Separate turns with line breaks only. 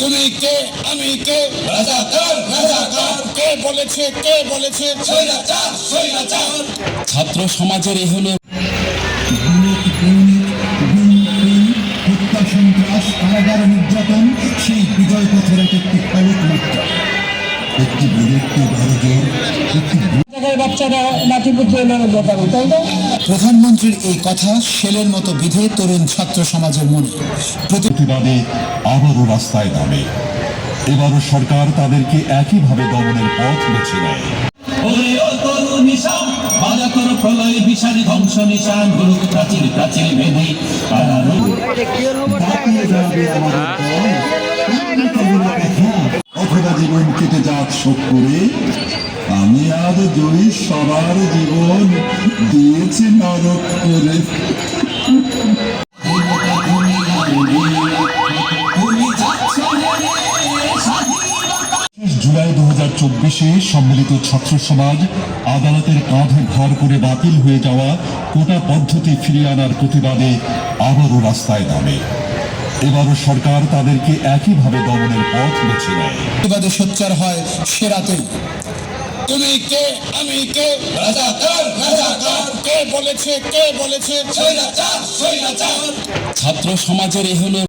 তুমি কে? আমি কে? রাজাকার রাজাকার। কে বলেছে কে বলেছে? স্বৈরাচার স্বৈরাচার। ছাত্র সমাজের এ হলো
হত্যা সন্ত্রাস কারাগার নির্যাতন সেই বিজয় পথের এক একটি ফলক মাত্র। একটি বুলেটকে বড় একটি
জায়গায় বাচ্চারা লাঠি পুত্র এলানোর তাই না
প্রধানমন্ত্রীর এই কথা শেলের মতো বিধে তরুণ ছাত্র সমাজের মনে।
প্রতিবাদে আবারও রাস্তায় নামে। এবারও সরকার তাদেরকে একইভাবে দমনের পথ বেছে নেয়।
প্রলয় ধ্বংস নিশান প্রাচীর প্রাচীর ভেদে
অথবা জীবন কেটে যাক শোক করে। আমি আজ জয়ী, সবার জীবন দিয়েছি নরক করে।
জুলাই দু হাজার চব্বিশে সম্মিলিত ছাত্র সমাজ আদালতের কাঁধে ভর করে বাতিল হয়ে যাওয়া কোটা পদ্ধতি ফিরিয়ে আনার প্রতিবাদে আবারও রাস্তায় নামে। এবারও সরকার তাদেরকে একইভাবে দমনের পথ বেছে নেয়।
প্রতিবাদে সোচ্চার হয় সেরাতেই তুমি কে? আমি কে? রাজাকার রাজাকার। কে বলেছে কে বলেছে? ছাত্র সমাজের এ হলো